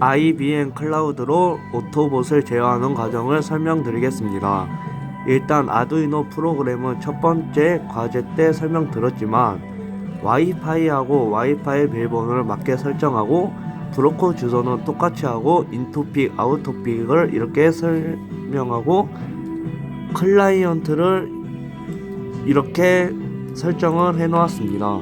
IBM 클라우드로 오토봇을 제어하는 과정을 설명드리겠습니다. 일단 아두이노 프로그램은 첫 번째 과제 때 설명드렸지만 와이파이하고 와이파이 비밀번호를 맞게 설정하고 브로커 주소는 똑같이 하고 인투픽, 아웃투픽을 이렇게 설명하고 클라이언트를 이렇게 설정을 해 놓았습니다.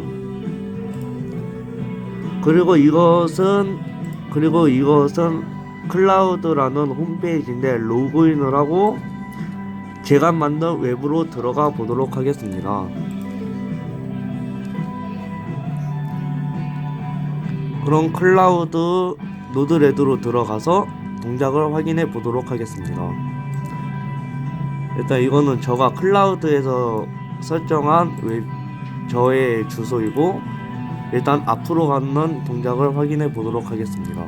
그리고 이것은 그리고 이것은 클라우드라는 홈페이지인데 로그인을 하고 제가 만든 웹으로 들어가 보도록 하겠습니다. 그럼 클라우드 노드레드로 들어가서 동작을 확인해 보도록 하겠습니다. 일단 이거는 저가 클라우드에서 설정한 웹 저의 주소이고 일단 앞으로 가는 동작을 확인해 보도록 하겠습니다.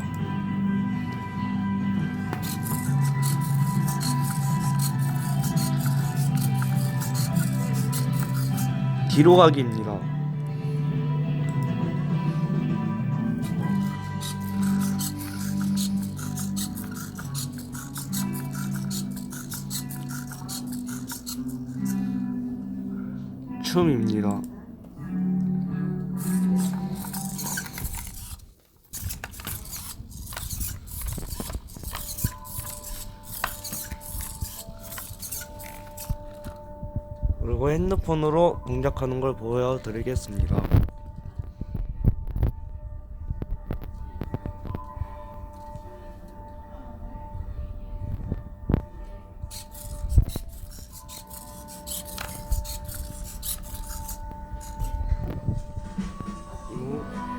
뒤로 가기입니다. 춤입니다. 그리고 핸드폰으로 동작하는 걸 보여드리겠습니다.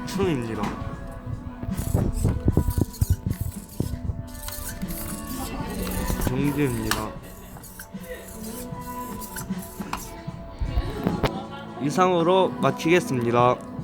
춤입니다. 정지입니다. 이상으로 마치겠습니다.